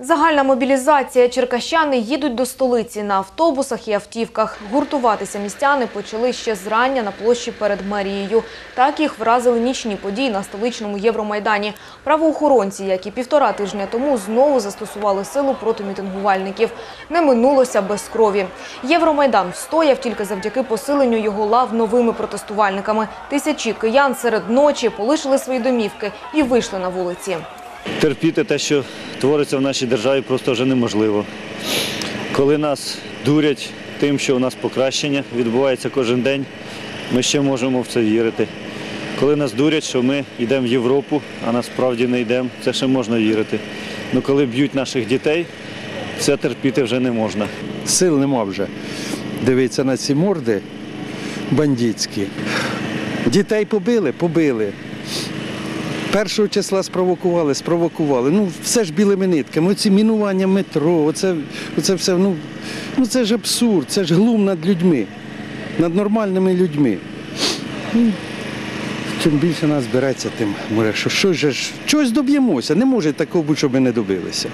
Загальна мобілізація. Черкащани їдуть до столиці на автобусах і автівках. Гуртуватися містяни почали ще зрання на площі перед мерією. Так їх вразили нічні події на столичному Євромайдані. Правоохоронці, як і півтора тижня тому, знову застосували силу проти мітингувальників. Не минулося без крові. Євромайдан встояв тільки завдяки посиленню його лав новими протестувальниками. Тисячі киян серед ночі полишили свої домівки і вийшли на вулиці. Терпіти те, що твориться в нашій державі, просто вже неможливо. Коли нас дурять тим, що у нас покращення відбувається кожен день, ми ще можемо в це вірити. Коли нас дурять, що ми йдемо в Європу, а насправді не йдемо, це ще можна вірити. Ну коли б'ють наших дітей, це терпіти вже не можна. Сил нема вже. Дивіться на ці морди бандитські. Дітей побили, побили. Першого числа спровокували, спровокували. Ну, все ж білими нитками. Оці мінування метро, оце, оце все, ну, ну це ж абсурд, це ж глум над людьми, над нормальними людьми. Чим більше нас береться, тим може, що щось, ж- чогось доб'ємося. Не може такого бути, щоб ми не добилися.